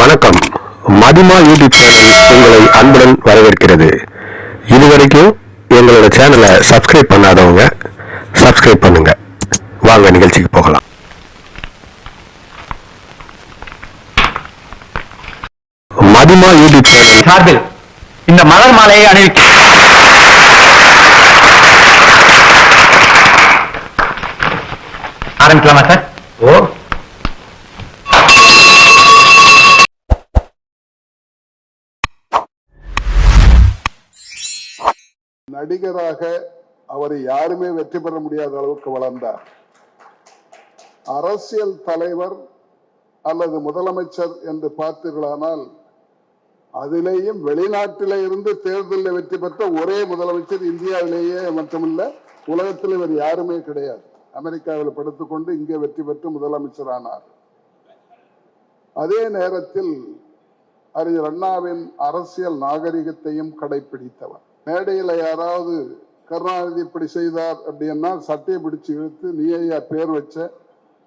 வணக்கம். மதிமா YouTube channel உங்களை அன்புடன் வரவேற்கிறது. இதுவரைக்கும் எங்களோட சேனலை சப்ஸ்கிரைப் பண்ணாதவங்க சப்ஸ்கிரைப் பண்ணுங்க. வாங்க நிகழ்ச்சிக்கு போகலாம். மதிமா யூடியூப் சேனல் சார்பில் இந்த மலர் மாலையை அணிவிக்க ஆரம்பிக்கலாமா சார்? ஓ நடிகராக அவரை யாருமே வெற்றி பெற முடியாத அளவுக்கு வளர்ந்தார். அரசியல் தலைவர் அல்லது முதலமைச்சர் என்று பார்த்தீர்களானால் அதிலேயும் வெளிநாட்டில இருந்து தேர்தலில் வெற்றி பெற்ற ஒரே முதலமைச்சர் இந்தியாவிலேயே மட்டுமல்ல உலகத்தில் இவர் யாருமே கிடையாது. அமெரிக்காவில் படுத்துக்கொண்டு இங்கே வெற்றி பெற்று முதலமைச்சர் ஆனார் அதே நேரத்தில் அறிஞர் அண்ணாவின் அரசியல் நாகரிகத்தையும் கடைபிடித்தவர் மேடையில் யாராவது கருணாநிதி இப்படி செய்தார் அப்படின்னா சட்டையை பிடிச்சு இழுத்து நீ ஐயா பேர் வச்ச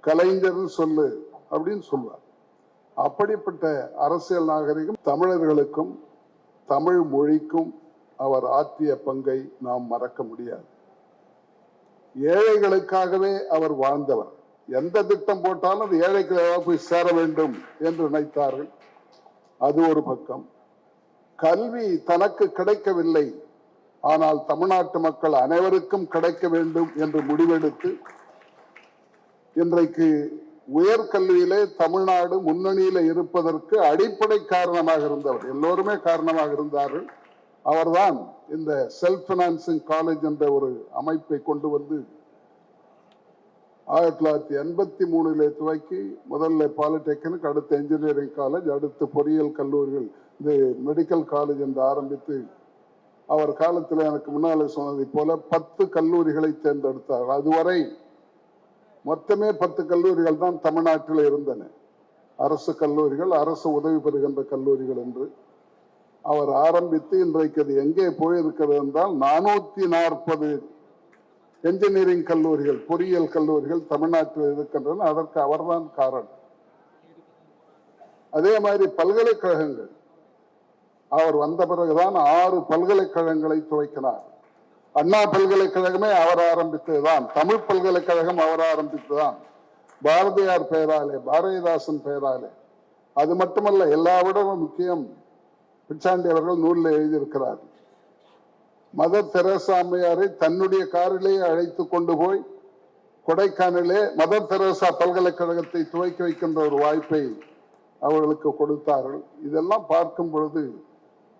கலைஞர்னு சொல்லு அப்படின்னு சொல்வார். அப்படிப்பட்ட அரசியல் நாகரிகம் தமிழர்களுக்கும் தமிழ் மொழிக்கும் அவர் ஆற்றிய பங்கை நாம் மறக்க முடியாது. ஏழைகளுக்காகவே அவர் வாழ்ந்தவர். எந்த திட்டம் போட்டாலும் அது ஏழைக்கு போய் சேர வேண்டும் என்று நினைத்தார்கள். அது ஒரு பக்கம். கல்வி தனக்கு கிடைக்கவில்லை. ஆனால் தமிழ்நாட்டு மக்கள் அனைவருக்கும் கிடைக்க வேண்டும் என்று முடிவெடுத்து இன்றைக்கு உயர்கல்வியிலே தமிழ்நாடு முன்னணியில இருப்பதற்கு அடிப்படை காரணமாக இருந்தவர். எல்லோருமே காரணமாக இருந்தார்கள். அவர்தான் இந்த செல்ஃப் பினான்சிங் காலேஜ் என்ற ஒரு அமைப்பை கொண்டு வந்து ஆயிரத்தி தொள்ளாயிரத்தி எண்பத்தி மூணுல துவக்கி முதல்ல பாலிடெக்னிக் அடுத்து இன்ஜினியரிங் காலேஜ் அடுத்து பொறியியல் கல்லூரிகள் இந்த மெடிக்கல் காலேஜ் என்று ஆரம்பித்து அவர் காலத்தில் எனக்கு முன்னால் சொன்னதை போல பத்து கல்லூரிகளை தேர்ந்தெடுத்தார் அதுவரை மொத்தமே பத்து கல்லூரிகள் தான் தமிழ்நாட்டில் இருந்தன. அரசு கல்லூரிகள் அரசு உதவி பெறுகின்ற கல்லூரிகள் என்று அவர் ஆரம்பித்து இன்றைக்கு அது எங்கே போயிருக்கிறது என்றால் நானூத்தி நாற்பது என்ஜினியரிங் கல்லூரிகள் பொறியியல் கல்லூரிகள் தமிழ்நாட்டில் இருக்கின்றன. அதற்கு அவர்தான் காரணம். அதே மாதிரி பல்கலைக்கழகங்கள். அவர் வந்த பிறகுதான் ஆறு பல்கலைக்கழகங்களை துவைக்கினார். அண்ணா பல்கலைக்கழகமே அவர் ஆரம்பித்ததுதான். தமிழ் பல்கலைக்கழகம் அவர் ஆரம்பித்ததுதான். பாரதியார் பெயராலே பாரதிதாசன் பெயராலே அது மட்டுமல்ல எல்லாவிடமும் முக்கியம். பிச்சாண்டி அவர்கள் நூலில் எழுதியிருக்கிறார். மதர் தெரசாமையாரை அம்மையாரை தன்னுடைய காரிலேயே அழைத்து கொண்டு போய் கொடைக்கானலே மதர் தெரசா பல்கலைக்கழகத்தை துவக்கி வைக்கின்ற ஒரு வாய்ப்பை அவர்களுக்கு கொடுத்தார்கள். இதெல்லாம் பார்க்கும் பொழுது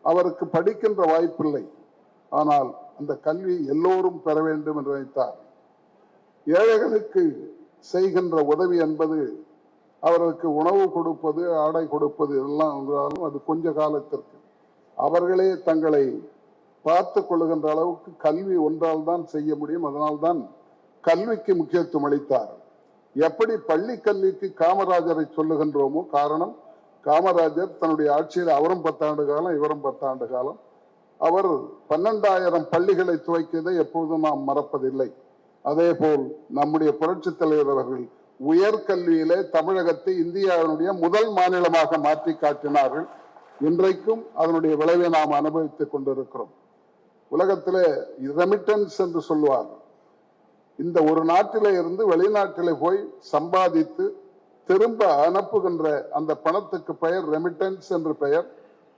அவருக்கு படிக்கின்ற வாய்ப்பில்லை. ஆனால் அந்த கல்வி எல்லோரும் பெற வேண்டும் என்று நினைத்தார். ஏழைகளுக்கு செய்கின்ற உதவி என்பது அவர்களுக்கு உணவு கொடுப்பது ஆடை கொடுப்பது எல்லாம் என்றாலும் அது கொஞ்ச காலத்திற்கு. அவர்களே தங்களை பார்த்து கொள்ளுகின்ற அளவுக்கு கல்வி ஒன்றால் தான் செய்ய முடியும். அதனால்தான் கல்விக்கு முக்கியத்துவம் அளித்தார். எப்படி பள்ளி கல்விக்கு காமராஜரை சொல்லுகின்றோமோ காரணம் காமராஜர் தன்னுடைய ஆட்சியில் அவரும் பத்தாண்டு காலம் இவரும் பத்தாண்டு காலம். அவர் பன்னெண்டாயிரம் பள்ளிகளை துவக்கியதை எப்போதும் நாம் மறப்பதில்லை. அதே போல் நம்முடைய புரட்சி தலைவர் அவர்கள் உயர்கல்வியிலே தமிழகத்தை இந்தியாவினுடைய முதல் மாநிலமாக மாற்றி காட்டினார்கள். இன்றைக்கும் அதனுடைய விளைவை நாம் அனுபவித்துக் கொண்டிருக்கிறோம். உலகத்திலே ரெமிட்டன்ஸ் என்று சொல்லுவார் இந்த ஒரு நாட்டிலே இருந்து வெளிநாட்டிலே போய் சம்பாதித்து திரும்ப அனுப்புகின்ற அந்த பணத்துக்கு பெயர் ரெமிட்டன்ஸ் என்று பெயர்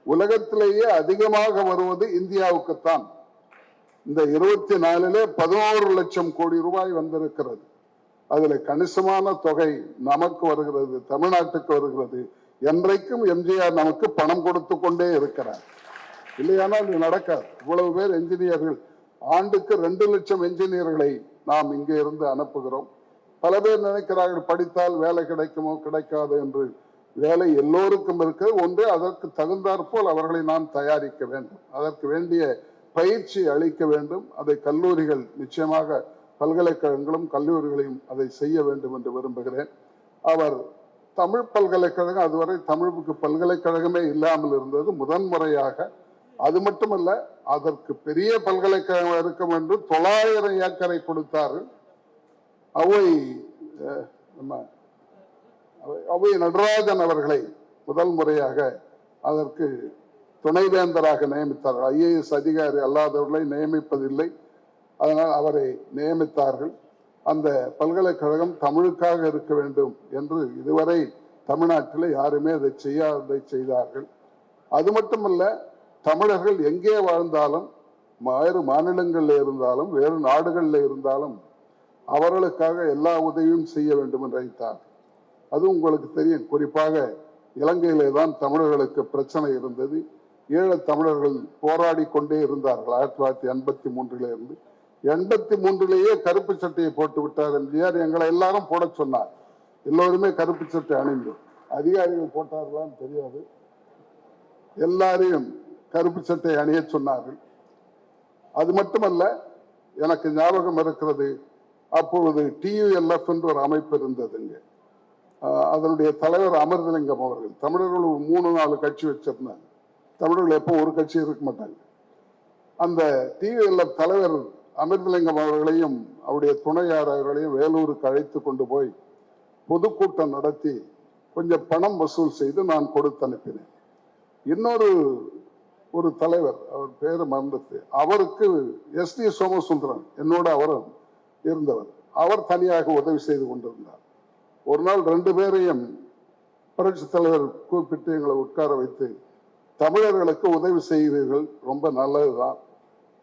உலகத்திலேயே அதிகமாக வருவது இந்தியாவுக்குத்தான். இந்த இருபத்தி நாலுல பதினோரு லட்சம் கோடி ரூபாய் வந்திருக்கிறது. அதுல கணிசமான தொகை நமக்கு வருகிறது தமிழ்நாட்டுக்கு வருகிறது. என்றைக்கும் எம்ஜிஆர் நமக்கு பணம் கொடுத்து கொண்டே இருக்கிறார். இல்லையானால் இது நடக்காது. இவ்வளவு பேர் என்ஜினியர்கள் ஆண்டுக்கு ரெண்டு லட்சம் என்ஜினியர்களை நாம் இங்கே இருந்து அனுப்புகிறோம். பல பேர் நினைக்கிறார்கள் படித்தால் வேலை கிடைக்குமோ கிடைக்காது என்று. வேலை எல்லோருக்கும் இருக்கு ஒன்று அதற்கு தகுந்தாற்போல் அவர்களை நாம் தயாரிக்க வேண்டும். அதற்கு வேண்டிய பயிற்சி அளிக்க வேண்டும். அதை கல்லூரிகள் நிச்சயமாக பல்கலைக்கழகங்களும் கல்லூரிகளையும் அதை செய்ய வேண்டும் என்று விரும்புகிறேன். அவர் தமிழ் பல்கலைக்கழகம் அதுவரை தமிழுக்கு பல்கலைக்கழகமே இல்லாமல் இருந்தது. முதன்முறையாக. அது மட்டுமல்ல அதற்கு பெரிய பல்கலைக்கழகம் இருக்கும் என்று தொள்ளாயிரம் ஏக்கரை கொடுத்தார்கள். அவை நம்ம அவை- அவை நடராஜன் அவர்களை முதல் முறையாக அதற்கு துணைவேந்தராக நியமித்தார்கள். ஐஏஎஸ் அதிகாரி அல்லாதவர்களை நியமிப்பதில்லை. அதனால் அவரை நியமித்தார்கள். அந்த பல்கலைக்கழகம் தமிழுக்காக இருக்க வேண்டும் என்று இதுவரை தமிழ்நாட்டில் யாருமே அதை செய்யாததை செய்தார்கள். அது மட்டுமல்ல தமிழர்கள் எங்கே வாழ்ந்தாலும் வேறு மாநிலங்களில் இருந்தாலும் வேறு நாடுகளில் இருந்தாலும் அவர்களுக்காக எல்லா உதவியும் செய்ய வேண்டும் என்று நினைத்தார் அது உங்களுக்கு தெரியும். குறிப்பாக இலங்கையிலே தான் தமிழர்களுக்கு பிரச்சனை இருந்தது. ஏழு தமிழர்கள் போராடி கொண்டே இருந்தார்கள். ஆயிரத்தி தொள்ளாயிரத்தி எண்பத்தி மூன்றிலே இருந்து. எண்பத்தி மூன்றிலேயே கருப்பு சட்டையை போட்டு விட்டார் எம்ஜிஆர். எங்களை எல்லாரும் போட சொன்னார். எல்லோருமே கருப்பு சட்டை அணிந்து. அதிகாரிகள் போட்டார்களான்னு தெரியாது. எல்லாரையும் கருப்பு சட்டை அணிய சொன்னார்கள். அது மட்டுமல்ல எனக்கு ஞாபகம் இருக்கிறது. அப்பொழுது டியூஎல்எஃப் என்று ஒரு அமைப்பு இருந்ததுங்க அதனுடைய தலைவர் அமிர்தலிங்கம் அவர்கள். தமிழர்கள் ஒரு மூணு நாலு கட்சி வச்சிருந்தாங்க. தமிழர்கள் எப்போ ஒரு கட்சி இருக்க மாட்டாங்க. அந்த டியூஎல்எஃப் தலைவர் அமிர்தலிங்கம் அவர்களையும் அவருடைய துணையார் அவர்களையும் வேலூருக்கு அழைத்து கொண்டு போய் பொதுக்கூட்டம் நடத்தி கொஞ்சம் பணம் வசூல் செய்து நான் கொடுத்து அனுப்பினேன். இன்னொரு ஒரு தலைவர் அவர் பேர் மறந்துட்டு அவருக்கு எஸ் டி சோமசுந்தரன் என்னோட அவரும் இருந்தவர். அவர் தனியாக உதவி செய்து கொண்டிருந்தார். ஒரு நாள் ரெண்டு பேரையும் புரட்சி தலைவர் கூப்பிட்டு எங்களை உட்கார வைத்து தமிழர்களுக்கு உதவி செய்கிறீர்கள் ரொம்ப நல்லதுதான்.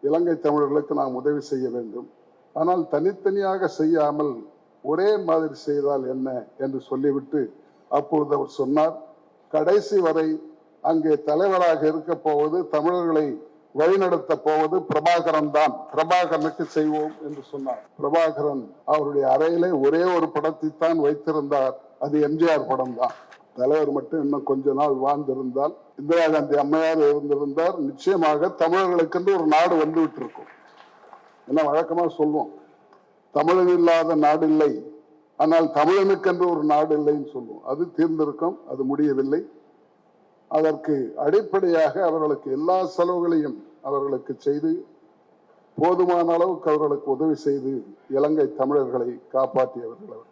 இலங்கை தமிழர்களுக்கு நாம் உதவி செய்ய வேண்டும். ஆனால் தனித்தனியாக செய்யாமல் ஒரே மாதிரி செய்தால் என்ன? என்று சொல்லிவிட்டு அப்பொழுது அவர் சொன்னார் கடைசி வரை அங்கே தலைவராக இருக்க போவது தமிழர்களை வழிநடத்த போவது பிரபாகரன் தான் பிரபாகரனுக்கு செய்வோம் என்று சொன்னார். பிரபாகரன் அவருடைய அறையிலே ஒரே ஒரு படத்தை தான் வைத்திருந்தார். அது எம்ஜிஆர் படம் தான் தலைவர் மட்டும் இன்னும் கொஞ்ச நாள் வாழ்ந்திருந்தால் இந்திரா காந்தி அம்மையார் இருந்திருந்தார். நிச்சயமாக தமிழர்களுக்கென்று ஒரு நாடு வந்து விட்டிருக்கும். என்ன வழக்கமாக சொல்லுவோம் தமிழன் இல்லாத நாடு இல்லை. ஆனால் தமிழனுக்கென்று ஒரு நாடு இல்லைன்னு சொல்லுவோம் அது தீர்ந்திருக்கும் அது முடியவில்லை. அதற்கு அடிப்படையாக அவர்களுக்கு எல்லா செலவுகளையும் அவர்களுக்கு செய்து போதுமான அளவுக்கு அவர்களுக்கு உதவி செய்து இலங்கை தமிழர்களை காப்பாற்றியவர்கள் அவர்.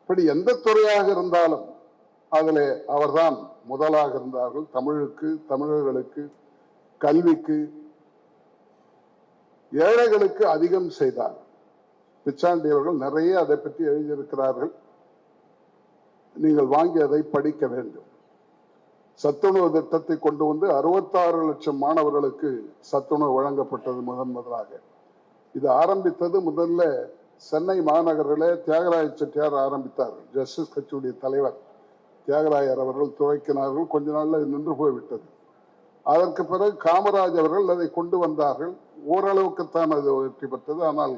இப்படி எந்த துறையாக இருந்தாலும் அதில் அவர்தான் முதலாக இருந்தார்கள். தமிழுக்கு தமிழர்களுக்கு கல்விக்கு ஏழைகளுக்கு அதிகம் செய்தார். பிச்சாண்டி அவர்கள் நிறைய அதை பற்றி எழுதியிருக்கிறார்கள். நீங்கள் வாங்கி அதை படிக்க வேண்டும். சத்துணவு திட்டத்தை கொண்டு வந்து அறுபத்தாறு லட்சம் மாணவர்களுக்கு சத்துணவு வழங்கப்பட்டது முதன் முதலாக. இது ஆரம்பித்தது முதல்ல சென்னை மாநகரில் தியாகராய செட்டியார் ஆரம்பித்தார். ஜஸ்டிஸ் கட்சியுடைய தலைவர் தியாகராயர் அவர்கள் துவக்கினார்கள். கொஞ்ச நாளில் நின்று போய்விட்டது. அதற்கு பிறகு காமராஜ் அவர்கள் அதை கொண்டு வந்தார்கள். ஓரளவுக்குத்தான் அது வெற்றி பெற்றது. ஆனால்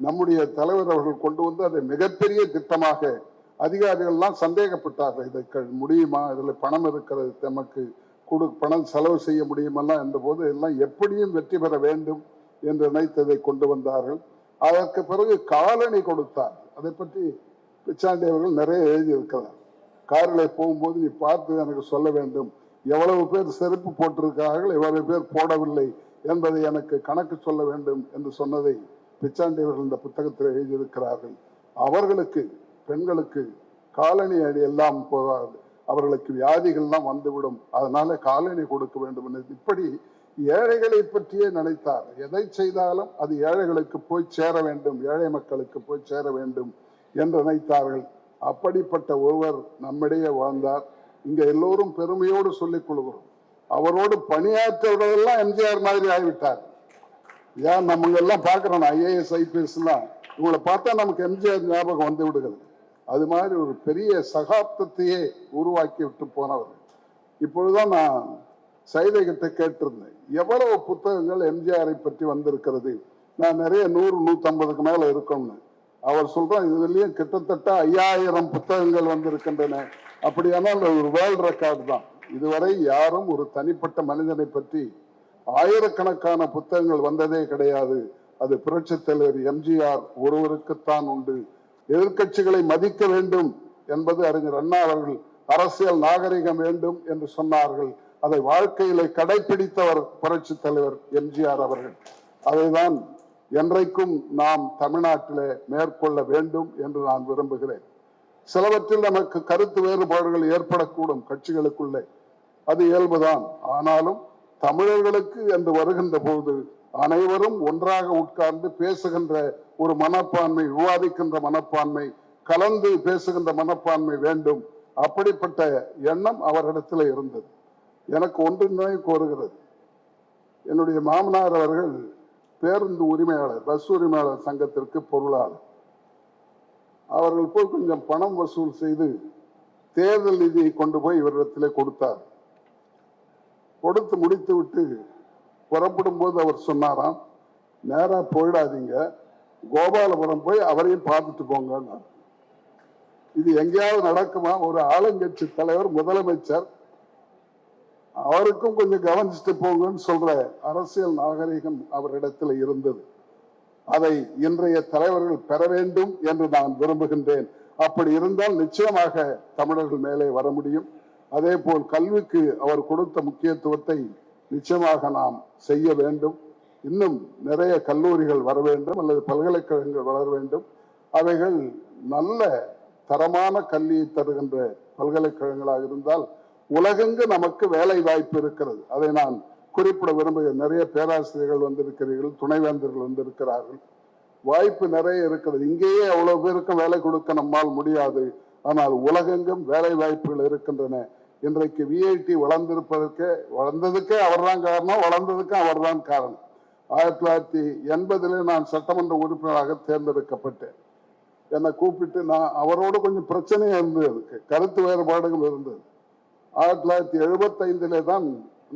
நம்முடைய தலைவர் அவர்கள் கொண்டு வந்து அதை மிகப்பெரிய திட்டமாக அதிகாரிகள்லாம் சந்தேகப்பட்டார்கள் இதை க- முடியுமா? இதில் பணம் இருக்கிறது நமக்கு கொடு பணம் செலவு செய்ய முடியுமெல்லாம் என்றபோது எல்லாம் எப்படியும் வெற்றி பெற வேண்டும் என்று நினைத்ததை கொண்டு வந்தார்கள். அதற்கு பிறகு காலணி கொடுத்தார். அதை பற்றி பிச்சாண்டி அவர்கள் நிறைய எழுதியிருக்கிறார். காரில் போகும்போது நீ பார்த்து எனக்கு சொல்ல வேண்டும். எவ்வளவு பேர் செருப்பு போட்டிருக்கிறார்கள் எவ்வளவு பேர் போடவில்லை என்பதை எனக்கு கணக்கு சொல்ல வேண்டும் என்று சொன்னதை பிச்சாண்டி அவர்கள் இந்த புத்தகத்தில் எழுதியிருக்கிறார்கள். அவர்களுக்கு பெண்களுக்கு காலனி அடி எல்லாம் போகாது. அவர்களுக்கு வியாதிகள்லாம் வந்துவிடும். அதனால காலனி கொடுக்க வேண்டும் என்று இப்படி ஏழைகளை பற்றியே நினைத்தார். எதை செய்தாலும் அது ஏழைகளுக்கு போய் சேர வேண்டும் ஏழை மக்களுக்கு போய் சேர வேண்டும் என்று நினைத்தார்கள். அப்படிப்பட்ட ஒருவர் நம்மிடையே வாழ்ந்தார். இங்க எல்லோரும் பெருமையோடு சொல்லிக் கொள்கிறோம். அவரோடு பணியாற்றவர்களெல்லாம் எம்ஜிஆர் மாதிரி ஆகிவிட்டார். ஏன் நம்ம எல்லாம் பார்க்கிறோம் ஐஏஎஸ் ஐபிஎஸ் எல்லாம் இவங்களை பார்த்தா நமக்கு எம்ஜிஆர் ஞாபகம் வந்து விடுகிறது. அது மாதிரி ஒரு பெரிய சகாப்தத்தையே உருவாக்கி விட்டு போனவர். இப்பொழுதுதான் நான் சைதை கிட்ட கேட்டிருந்தேன். எவ்வளவு புத்தகங்கள் எம்ஜிஆரை பற்றி வந்திருக்கிறது? நான் நிறைய நூறு நூற்றம்பதுக்கு மேலே இருக்கோம்னு. அவர் சொல்கிறார் இதுலேயும் கிட்டத்தட்ட ஐயாயிரம் புத்தகங்கள் வந்திருக்கின்றன. அப்படியானால் ஒரு வேர்ல்ட் ரெக்கார்டு தான். இதுவரை யாரும் ஒரு தனிப்பட்ட மனிதனை பற்றி ஆயிரக்கணக்கான புத்தகங்கள் வந்ததே கிடையாது. அது புரட்சித் தலைவர் எம்ஜிஆர் ஒருவருக்குத்தான் உண்டு. எதிர்க்கட்சிகளை மதிக்க வேண்டும் என்பது அறிஞர் அண்ணா அவர்கள் அரசியல் நாகரிகம் வேண்டும் என்று சொன்னார்கள். அதை வாழ்க்கையில கடைபிடித்தவர் புரட்சி தலைவர் எம்ஜிஆர் அவர்கள். அதைதான் என்றைக்கும் நாம் தமிழ்நாட்டிலே மேற்கொள்ள வேண்டும் என்று நான் விரும்புகிறேன். சிலவற்றில் நமக்கு கருத்து வேறுபாடுகள் ஏற்படக்கூடும் கட்சிகளுக்குள்ளே. அது இயல்புதான். ஆனாலும் தமிழர்களுக்கு என்று வருகின்ற போது அனைவரும் ஒன்றாக உட்கார்ந்து பேசுகின்ற ஒரு மனப்பான்மை விவாதிக்கின்ற மனப்பான்மை கலந்து பேசுகின்ற மனப்பான்மை வேண்டும். அப்படிப்பட்ட எண்ணம் அவரிடத்தில் இருந்தது. எனக்கு ஒன்று நினைவு கோருகிறது. என்னுடைய மாமனார் அவர்கள் பேருந்து உரிமையாளர் பஸ் உரிமையாளர் சங்கத்திற்கு பொருளாளர். அவர்கள் போய் கொஞ்சம் பணம் வசூல் செய்து தேர்தல் நிதியை கொண்டு போய் இவரிடத்திலே கொடுத்தார். கொடுத்து முடித்து விட்டு புறப்படும் போது அவர் சொன்னாராம் நேராக போயிடாதீங்க. கோபாலபுரம் போய் அவரையும் பார்த்துட்டு போங்க இது எங்கேயாவது நடக்குமா? ஒரு ஆளுங்கட்சி தலைவர் முதலமைச்சர் அவருக்கும் கொஞ்சம் கவனிச்சுட்டு போங்கன்னு சொல்ற அரசியல் நாகரிகம் அவரிடத்தில் இருந்தது. அதை இன்றைய தலைவர்கள் பெற வேண்டும் என்று நான் விரும்புகின்றேன். அப்படி இருந்தால் நிச்சயமாக தமிழர்கள் மேலே வர முடியும். அதே போல் கல்விக்கு அவர் கொடுத்த முக்கியத்துவத்தை நிச்சயமாக நாம் செய்ய வேண்டும். இன்னும் நிறைய கல்லூரிகள் வர வேண்டும் அல்லது பல்கலைக்கழகங்கள் வளர வேண்டும். அவைகள் நல்ல தரமான கல்வியை தருகின்ற பல்கலைக்கழகங்களாக இருந்தால் உலகெங்கு நமக்கு வேலை வாய்ப்பு இருக்கிறது. அதை நான் குறிப்பிட விரும்புகிறேன். நிறைய பேராசிரியர்கள் வந்திருக்கிறீர்கள் துணைவேந்தர்கள் வந்திருக்கிறார்கள். வாய்ப்பு நிறைய இருக்கிறது. இங்கேயே அவ்வளவு பேருக்கு வேலை கொடுக்க நம்மால் முடியாது. ஆனால் உலகெங்கும் வேலை வாய்ப்புகள் இருக்கின்றன. இன்றைக்கு விஐடி வளர்ந்திருப்பதற்கே வளர்ந்ததுக்கே அவர்தான் காரணம் வளர்ந்ததுக்கும் அவர்தான் காரணம். ஆயிரத்தி தொள்ளாயிரத்தி எண்பதிலே நான் சட்டமன்ற உறுப்பினராக தேர்ந்தெடுக்கப்பட்டேன். என்னை கூப்பிட்டு நான் அவரோட கொஞ்சம் பிரச்சனையாக இருந்தது கருத்து வேறுபாடுகள் இருந்தது. ஆயிரத்தி தொள்ளாயிரத்தி எழுபத்தைந்திலே தான்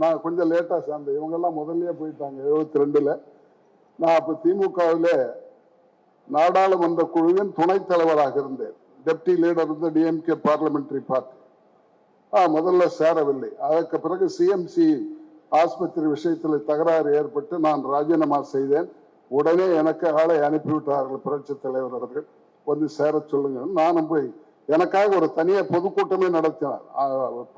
நான் கொஞ்சம் லேட்டாக சேர்ந்தேன். இவங்கெல்லாம் முதல்லயே போயிட்டாங்க எழுபத்தி ரெண்டுல நான் அப்போ திமுகவில் நாடாளுமன்ற குழுவின் துணைத் தலைவராக இருந்தேன். டெப்டி லீடர் இருந்த டிஎம்கே பார்லிமெண்டரி பார்ட்டி ஆ முதல்ல சேரவில்லை. அதற்கு பிறகு சிஎம்சி ஆஸ்பத்திரி விஷயத்தில் தகராறு ஏற்பட்டு நான் ராஜினாமா செய்தேன். உடனே எனக்கு ஆளை அனுப்பிவிட்டார்கள் புரட்சி தலைவர் அவர்கள். வந்து சேர சொல்லுங்க. நானும் போய் எனக்காக ஒரு தனியாக பொதுக்கூட்டமே நடத்தினார்.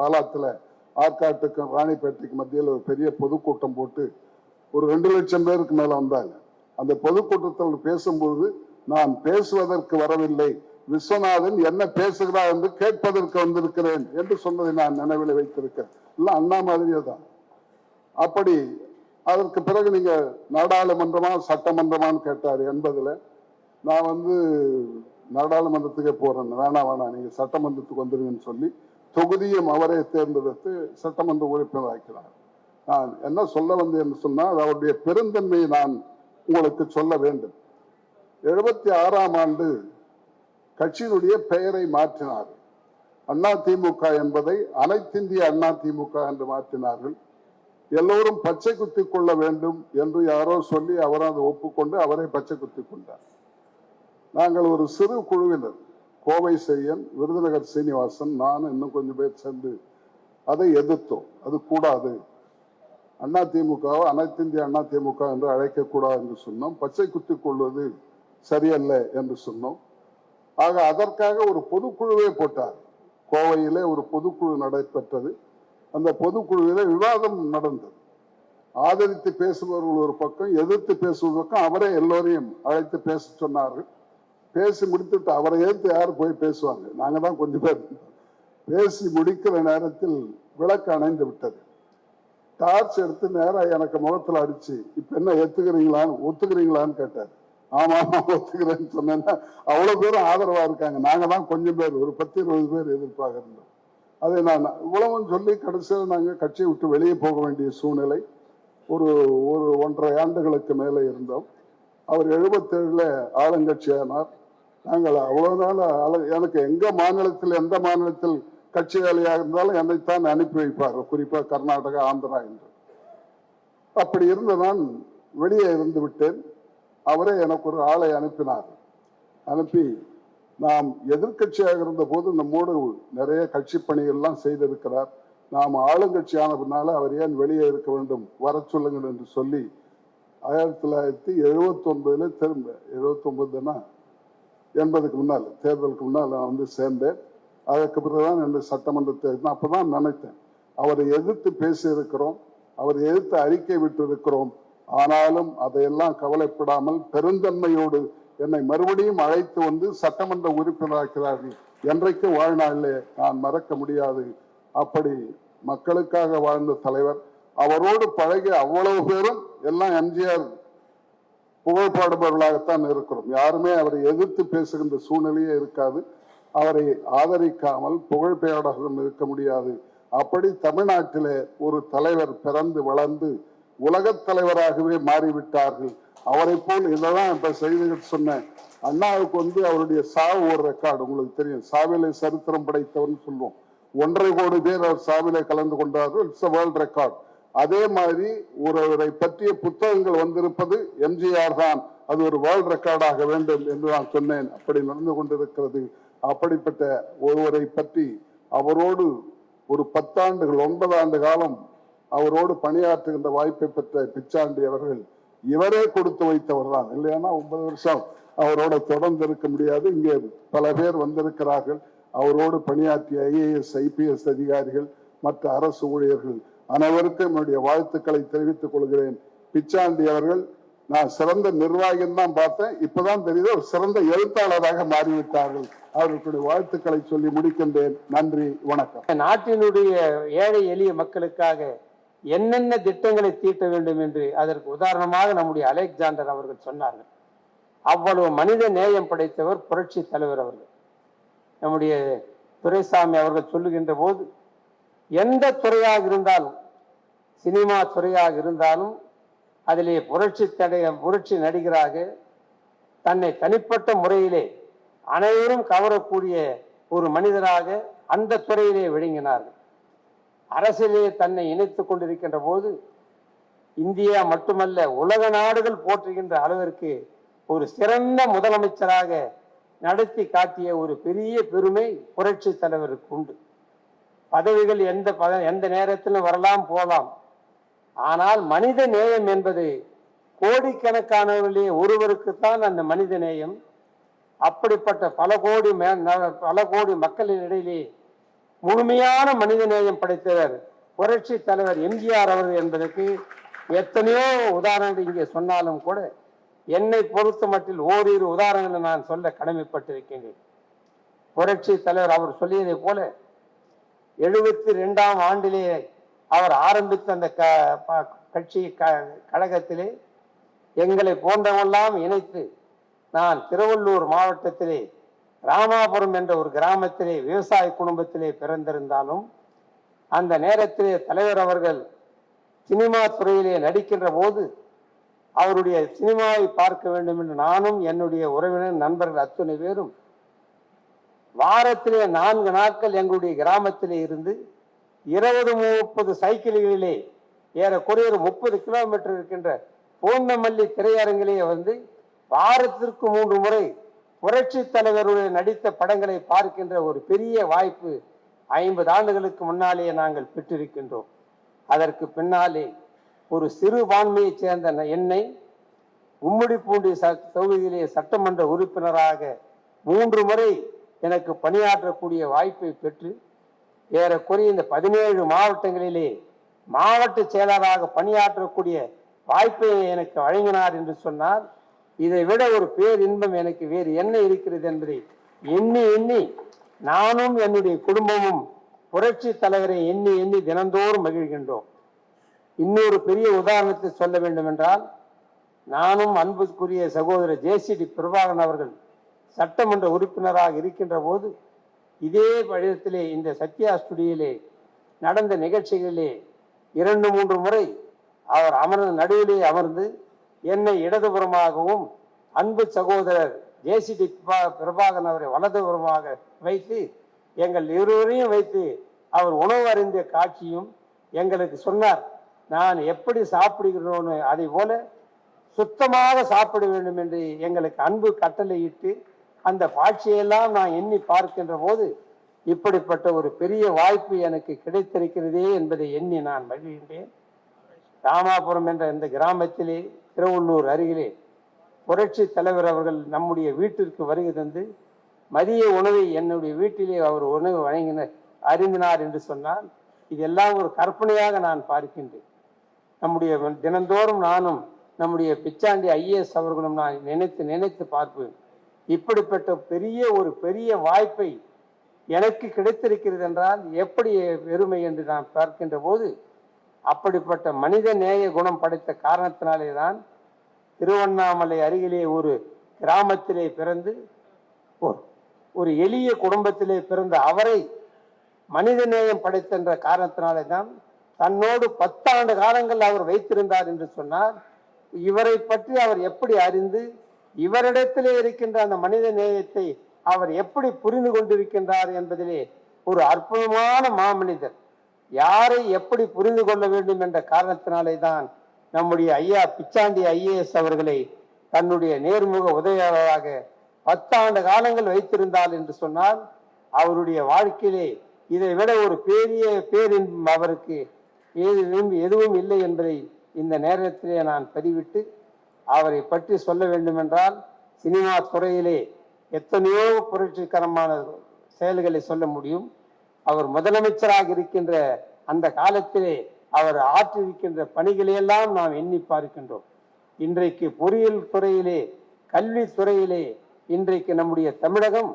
தாலாத்தில் ஆற்காட்டுக்கும் ராணிப்பேட்டைக்கு மத்தியில் ஒரு பெரிய பொதுக்கூட்டம் போட்டு ஒரு ரெண்டு லட்சம் பேருக்கு மேலே வந்தாங்க. அந்த பொதுக்கூட்டத்தில் பேசும்போது நான் பேசுவதற்கு வரவில்லை. விஸ்வநாதன் என்ன பேசுகிறார் என்று கேட்பதற்கு வந்திருக்கிறேன் என்று சொன்னதை நான் நினைவில் வைத்திருக்கிறேன். இல்லை அண்ணா மாதிரியே தான். அப்படி அதற்கு பிறகு நீங்க நாடாளுமன்றமா சட்டமன்றமான்னு கேட்டார் என்பதில் நான் வந்து நாடாளுமன்றத்துக்கே போறேன். வேணாம் வேணாம் நீங்க சட்டமன்றத்துக்கு வந்துருங்கன்னு சொல்லி தொகுதியும் அவரே தேர்ந்தெடுத்து சட்டமன்ற உறுப்பினர் ஆக்கிறார் நான் என்ன சொல்ல வந்தேன் சொன்னால் அவருடைய பெருந்தன்மையை நான் உங்களுக்கு சொல்ல வேண்டும். எழுபத்தி ஆறாம் ஆண்டு கட்சியினுடைய பெயரை மாற்றினார் அண்ணா திமுக என்பதை அனைத்திந்திய அண்ணா திமுக என்று மாற்றினார்கள். எல்லோரும் பச்சை குத்தி கொள்ள வேண்டும் என்று யாரோ சொல்லி அவர் அதை ஒப்புக்கொண்டு அவரை பச்சை குத்தி கொண்டார். நாங்கள் ஒரு சிறு குழுவினர். கோவை செய்யன் விருதுநகர் சீனிவாசன் நான் இன்னும் கொஞ்சம் பேர் சேர்ந்து அதை எதிர்த்தோம். அது கூடாது. அண்ணா திமுகவை அனைத்திந்திய அண்ணா திமுக என்று அழைக்கக்கூடாது என்று சொன்னோம். பச்சை குத்தி கொள்வது சரியல்ல என்று சொன்னோம். ஆக அதற்காக ஒரு பொதுக்குழுவே போட்டார். கோவையிலே ஒரு பொதுக்குழு நடைபெற்றது. அந்த பொதுக்குழுவிலே விவாதம் நடந்தது. ஆதரித்து பேசுபவர்கள் ஒரு பக்கம் எதிர்த்து பேசுவது பக்கம் அவரே எல்லோரையும் அழைத்து பேச சொன்னார்கள். பேசி முடித்துட்டு அவரை ஏற்று யார் போய் பேசுவாங்க நாங்கள் தான் கொஞ்சம் பேர். பேசி முடிக்கிற நேரத்தில் விளக்கு அணைந்து விட்டது. டார்ச் எடுத்து நேராக எனக்கு முகத்தில் அடிச்சு இப்போ என்ன ஏத்துக்கிறீங்களான்னு ஒத்துக்கிறீங்களான்னு கேட்டார். ஆமாம் ஆமாம் ஒத்துக்கிறேன்னு சொன்னேன்னா அவ்வளோ பேரும் ஆதரவாக இருக்காங்க. நாங்கள் தான் கொஞ்சம் பேர் ஒரு பத்து இருபது பேர் எதிர்ப்பாக இருந்தோம். அதை நான் இவ்வளவும் சொல்லி கடைசியில் நாங்கள் கட்சியை விட்டு வெளியே போக வேண்டிய சூழ்நிலை ஒரு ஒரு ஒன்றரை ஆண்டுகளுக்கு மேலே இருந்தோம். அவர் எழுபத்தேழில் ஆளுங்கட்சியானார். நாங்கள் அவ்வளோ நாள் ஆளு- எனக்கு எங்கள் மாநிலத்தில் எந்த மாநிலத்தில் கட்சி வேலையாக இருந்தாலும் என்னைத்தான் அனுப்பி வைப்பார். குறிப்பாக கர்நாடகா ஆந்திரா என்று. அப்படி இருந்து நான் வெளியே இருந்து விட்டேன். அவரே எனக்கு ஒரு ஆளை அனுப்பினார். அனுப்பி நாம் எதிர்க்கட்சியாக இருந்த போது நம்மோடு நிறைய கட்சி பணிகள்லாம் செய்திருக்கிறார். நாம் ஆளுங்கட்சி அவர் ஏன் வெளியே இருக்க வேண்டும் வர சொல்லுங்கள் என்று சொல்லி ஆயிரத்தி தொள்ளாயிரத்தி எழுபத்தொன்பதுல திரும்ப எழுபத்தொன்பதுனா எண்பதுக்கு முன்னால் தேர்தலுக்கு முன்னால் நான் வந்து சேர்ந்தேன். அதற்கு பிறகுதான் என்னுடைய சட்டமன்ற தேர்தல் அப்பதான் நினைத்தேன். அவரை எதிர்த்து பேசியிருக்கிறோம் அவரை எதிர்த்து அறிக்கை விட்டு இருக்கிறோம் ஆனாலும் அதையெல்லாம் கவலைப்படாமல் பெருந்தன்மையோடு என்னை மறுபடியும் அழைத்து வந்து சட்டமன்ற உறுப்பினராக்கிறார்கள். என்றைக்கும் வாழ்நாளிலே நான் மறக்க முடியாது. அப்படி மக்களுக்காக வாழ்ந்த தலைவர் அவரோடு பழகிய அவ்வளவு பேரும் எல்லாம் எம்ஜிஆர் புகழ்பாடுபவர்களாகத்தான் இருக்கிறோம். யாருமே அவரை எதிர்த்து பேசுகின்ற சூழ்நிலையே இருக்காது. அவரை ஆதரிக்காமல் புகழ்பெயராளர்களும் இருக்க முடியாது. அப்படி தமிழ்நாட்டிலே ஒரு தலைவர் பிறந்து வளர்ந்து உலகத் தலைவராகவே மாறிவிட்டார்கள். அவரை போல் இதெல்லாம் இப்ப செய்திகள் சொன்னேன் அண்ணாவுக்கு வந்து அவருடைய சாவு ஒரு ரெக்கார்டு உங்களுக்கு தெரியும். சாவிலை சரித்திரம் படைத்தவன் சொல்லுவோம் ஒன்றரை கோடி பேர் அவர் சாவிலே கலந்து கொண்டார்கள். இட்ஸ் அ வேர்ல்ட் ரெக்கார்ட் அதே மாதிரி ஒருவரை பற்றிய புத்தகங்கள் வந்திருப்பது எம்ஜிஆர் தான். அது ஒரு வேர்ல்ட் ரெக்கார்டாக வேண்டும் என்று நான் சொன்னேன். அப்படி நடந்து கொண்டிருக்கிறது. அப்படிப்பட்ட ஒருவரை பற்றி அவரோடு ஒரு பத்தாண்டுகள் ஒன்பது ஆண்டு காலம் அவரோடு பணியாற்றுகின்ற வாய்ப்பை பெற்ற பிச்சாண்டி அவர்கள் இவரே கொடுத்து வைத்தவர் தான். இல்லையானா ஒன்பது வருஷம் அவரோட தொடர்ந்து இருக்க முடியாது. இங்கே பல பேர் வந்திருக்கிறார்கள். அவரோடு பணியாற்றிய ஐஏஎஸ் ஐபிஎஸ் அதிகாரிகள் மற்ற அரசு ஊழியர்கள் அனைவருக்கும் என்னுடைய வாழ்த்துக்களை தெரிவித்துக் கொள்கிறேன். பிச்சாண்டி அவர்கள் நான் சிறந்த நிர்வாகம் தான் பார்த்தேன். இப்பதான் தெரியுது ஒரு சிறந்த எழுத்தாளராக மாறிவிட்டார்கள். அவர்களுடைய வாழ்த்துக்களை சொல்லி முடிக்கின்றேன். நன்றி வணக்கம். நாட்டினுடைய ஏழை எளிய மக்களுக்காக என்னென்ன திட்டங்களை தீட்ட வேண்டும் என்று அதற்கு உதாரணமாக நம்முடைய அலெக்சாண்டர் அவர்கள் சொன்னார்கள். அவ்வளவு மனித நேயம் படைத்தவர் புரட்சி தலைவர் அவர்கள். நம்முடைய துரைசாமி அவர்கள் சொல்லுகின்ற போது எந்த துறையாக இருந்தாலும் சினிமா துறையாக இருந்தாலும் அதிலே புரட்சி தடைய புரட்சி நடிகராக தன்னை தனிப்பட்ட முறையிலே அனைவரும் கவரக்கூடிய ஒரு மனிதராக அந்த துறையிலே விளங்கினார்கள். அரசிலே தன்னை இணைத்துக் கொண்டிருக்கின்ற போது இந்தியா மட்டுமல்ல உலக நாடுகள் போற்றுகின்ற அளவிற்கு ஒரு சிறந்த முதலமைச்சராக நடத்தி காட்டிய ஒரு பெரிய பெருமை புரட்சி தலைவருக்கு உண்டு. பதவிகள் எந்த பத எந்த நேரத்திலும் வரலாம் போகலாம். ஆனால் மனித நேயம் என்பது கோடிக்கணக்கானவர்களே ஒருவருக்குத்தான் அந்த மனித நேயம். அப்படிப்பட்ட பல கோடி மே- பல கோடி மக்களின் இடையிலே முழுமையான மனித நேயம் படைத்தவர் புரட்சி தலைவர் எம்ஜிஆர் அவர்கள் என்பதற்கு எத்தனையோ உதாரணங்கள் இங்கே சொன்னாலும் கூட என்னை பொறுத்த மட்டில் ஓரிரு உதாரணங்களை நான் சொல்ல கடமைப்பட்டிருக்கின்றேன். புரட்சி தலைவர் அவர் சொல்லியதை போல எழுபத்தி ரெண்டாம் ஆண்டிலே அவர் ஆரம்பித்த அந்த க- ப- கட்சி க- கழகத்திலே எங்களை போன்றவெல்லாம் இணைத்து நான் திருவள்ளூர் மாவட்டத்திலே ராமாபுரம் என்ற ஒரு கிராமத்திலே விவசாய குடும்பத்திலே பிறந்திருந்தாலும் அந்த நேரத்திலே தலைவர் அவர்கள் சினிமா துறையிலே நடிக்கின்ற போது அவருடைய சினிமாவை பார்க்க வேண்டும் என்று நானும் என்னுடைய உறவினர் நண்பர்கள் அத்துணை பேரும் வாரத்திலே நான்கு நாட்கள் எங்களுடைய கிராமத்திலே இருந்து இருபது முப்பது சைக்கிள்களிலே ஏறக்குறைய ஒரு முப்பது கிலோமீட்டர் இருக்கின்ற பூந்தமல்லி திரையரங்கிலேயே வந்து வாரத்திற்கு மூன்று முறை புரட்சி தலைவருடைய நடித்த படங்களை பார்க்கின்ற ஒரு பெரிய வாய்ப்பு ஐம்பது ஆண்டுகளுக்கு முன்னாலேயே நாங்கள் பெற்றிருக்கின்றோம். அதற்கு பின்னாலே ஒரு சிறுபான்மையைச் சேர்ந்த என்னை உம்முடிப்பூண்டி ச தொகுதியிலே சட்டமன்ற உறுப்பினராக மூன்று முறை எனக்கு பணியாற்றக்கூடிய வாய்ப்பை பெற்று ஏறக்குறைய இந்த பதினேழு மாவட்டங்களிலே மாவட்ட செயலராக பணியாற்றக்கூடிய வாய்ப்பை எனக்கு வழங்கினார் என்று சொன்னால் இதை விட ஒரு பேரின்பம் எனக்கு வேறு என்ன இருக்கிறது என்பதை எண்ணி எண்ணி நானும் என்னுடைய குடும்பமும் புரட்சி தலைவரை எண்ணி எண்ணி தினந்தோறும் மகிழ்கின்றோம். இன்னொரு பெரிய உதாரணத்தை சொல்ல வேண்டும் என்றால் நானும் அன்புக்குரிய சகோதரர் ஜேசிடி பிரபாகரன் அவர்கள் சட்டமன்ற உறுப்பினராக இருக்கின்ற போது இதே பழையத்திலே இந்த சத்யா ஸ்டுடியோலே நடந்த நிகழ்ச்சிகளிலே இரண்டு மூன்று முறை அவர் அமர்ந்த நடுவிலே அமர்ந்து என்னை இடதுபுறமாகவும் அன்பு சகோதரர் ஜேசிடி பிரபாகரன் அவரை வலதுபுறமாக வைத்து எங்கள் இருவரையும் வைத்து அவர் உணவு அறிந்த காட்சியும் எங்களுக்கு சொன்னார். நான் எப்படி சாப்பிடுகிறோன்னு அதை போல சுத்தமாக சாப்பிட வேண்டும் என்று எங்களுக்கு அன்பு கட்டளையிட்டு அந்த காட்சியெல்லாம் நான் எண்ணி பார்க்கின்ற போது இப்படிப்பட்ட ஒரு பெரிய வாய்ப்பு எனக்கு கிடைத்திருக்கிறதே என்பதை எண்ணி நான் மகிழ்கின்றேன். ராமாபுரம் என்ற இந்த கிராமத்திலே திருவள்ளூர் அருகிலே புரட்சி தலைவர் அவர்கள் நம்முடைய வீட்டிற்கு வருகை தந்து மதிய உணவை என்னுடைய வீட்டிலே அவர் உணவு வழங்கினர் அறிந்தினார் என்று சொன்னால் இதெல்லாம் ஒரு கற்பனையாக நான் பார்க்கின்றேன். நம்முடைய தினந்தோறும் நானும் நம்முடைய பிச்சாண்டி ஐஏஎஸ் அவர்களும் நான் நினைத்து நினைத்து பார்ப்பேன். இப்படிப்பட்ட பெரிய ஒரு பெரிய வாய்ப்பை எனக்கு கிடைத்திருக்கிறது என்றால் எப்படி பெருமை என்று நான் பார்க்கின்ற போது அப்படிப்பட்ட மனித நேய குணம் படைத்த காரணத்தினாலே தான் திருவண்ணாமலை அருகிலே ஒரு கிராமத்திலே பிறந்து ஒரு- ஒரு எளிய குடும்பத்திலே பிறந்த அவரை மனித நேயம் படைத்தென்ற காரணத்தினாலே தான் தன்னோடு பத்தாண்டு காலங்கள் அவர் வைத்திருந்தார் என்று சொன்னார். இவரை பற்றி அவர் எப்படி அறிந்து இவரிடத்திலே இருக்கின்ற அந்த மனித நேயத்தை அவர் எப்படி புரிந்து கொண்டிருக்கின்றார் என்பதிலே ஒரு அற்புதமான மாமனிதர். யாரை எப்படி புரிந்து கொள்ள வேண்டும் என்ற காரணத்தினாலே தான் நம்முடைய ஐயா பிச்சாண்டி ஐஏஎஸ் அவர்களை தன்னுடைய நேர்முக உதவியாளராக பத்தாண்டு காலங்கள் வைத்திருந்தால் என்று சொன்னால் அவருடைய வாழ்க்கையிலே இதை விட ஒரு பெரிய பேரின்பம் அவருக்கு எதுவும் எதுவும் இல்லை என்பதை இந்த நேரத்திலே நான் பதிவிட்டு அவரை பற்றி சொல்ல வேண்டுமென்றால் சினிமா துறையிலே எத்தனையோ புரட்சிகரமான செயல்களை சொல்ல முடியும். அவர் முதலமைச்சராக இருக்கின்ற அந்த காலத்திலே அவர் ஆற்றிருக்கின்ற பணிகளையெல்லாம் நாம் எண்ணி பார்க்கின்றோம். இன்றைக்கு பொறியியல் துறையிலே கல்வி துறையிலே இன்றைக்கு நம்முடைய தமிழகம்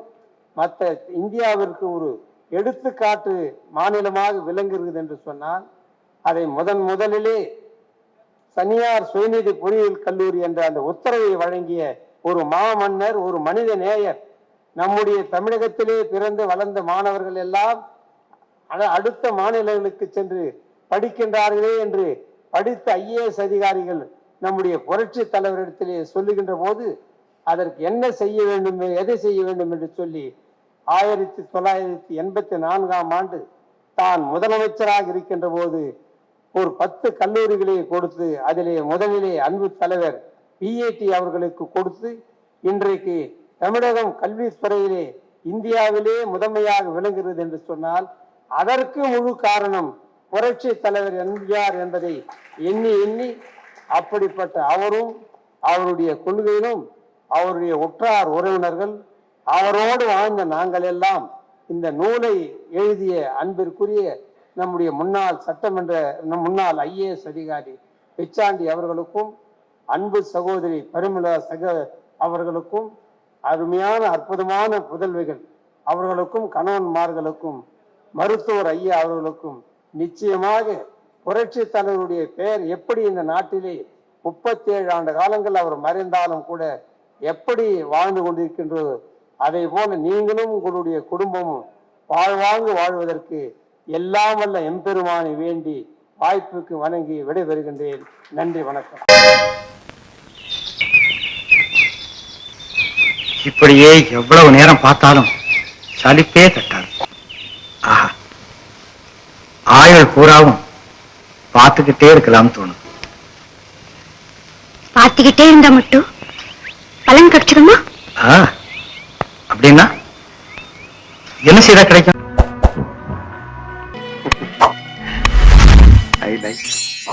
மற்ற இந்தியாவிற்கு ஒரு எடுத்துக்காட்டு மாநிலமாக விளங்குகிறது என்று சொன்னால் அதை முதன் முதலிலே தனியார் சுயநிதி பொறியியல் கல்லூரி என்ற அந்த உத்தரவை வழங்கிய ஒரு மாமன்னர் ஒரு மனித நேயர் நம்முடைய தமிழகத்திலே பிறந்து வளர்ந்த மாணவர்கள் எல்லாம் ஆனால் அடுத்த மாநிலங்களுக்கு சென்று படிக்கின்றார்களே என்று படித்த ஐஏஎஸ் அதிகாரிகள் நம்முடைய புரட்சி தலைவரிடத்திலே சொல்லுகின்ற போது அதற்கு என்ன செய்ய வேண்டும் எதை செய்ய வேண்டும் என்று சொல்லி ஆயிரத்தி தொள்ளாயிரத்தி எண்பத்தி நான்காம் ஆண்டு தான் முதலமைச்சராக இருக்கின்ற போது ஒரு பத்து கல்லூரிகளை கொடுத்து அதிலே முதலிலே அன்பு தலைவர் பிஏடி அவர்களுக்கு கொடுத்து இன்றைக்கு தமிழகம் கல்வித்துறையிலே இந்தியாவிலே முதன்மையாக விளங்குகிறது என்று சொன்னால் அதற்கு முழு காரணம் புரட்சி தலைவர் எம்ஜிஆர் என்பதை எண்ணி எண்ணி அப்படிப்பட்ட அவரும் அவருடைய கொள்கையிலும் அவருடைய உற்றார் உறவினர்கள் அவரோடு வாழ்ந்த நாங்கள் எல்லாம் இந்த நூலை எழுதிய அன்பிற்குரிய நம்முடைய முன்னாள் சட்டமன்ற முன்னாள் ஐஏஎஸ் அதிகாரி பிச்சாண்டி அவர்களுக்கும் அன்பு சகோதரி பரிமள சக அவர்களுக்கும் அருமையான அற்புதமான புதல்விகள் அவர்களுக்கும் கணவன்மார்களுக்கும் மருத்துவர் ஐயா அவர்களுக்கும் நிச்சயமாக புரட்சி தலைவருடைய பெயர் எப்படி இந்த நாட்டிலே முப்பத்தி ஏழு ஆண்டு காலங்கள் அவர் மறைந்தாலும் கூட எப்படி வாழ்ந்து கொண்டிருக்கின்றதோ அதை போல நீங்களும் உங்களுடைய குடும்பமும் வாழ்வாங்கு வாழ்வதற்கு எல்லாம் வல்ல எம்பெருமானை வேண்டி வாய்ப்புக்கு வணங்கி விடைபெறுகின்றேன். நன்றி வணக்கம். இப்படியே எவ்வளவு நேரம் பார்த்தாலும் சலிப்பே தட்டாது. ஆயுள் பூராவும் பார்த்துக்கிட்டே இருக்கலாம்னு தோணும் பார்த்துக்கிட்டே இருந்தா மட்டும் பலன் கிடைச்சிருமா அப்படின்னா என்ன செய்தா கிடைக்கும்?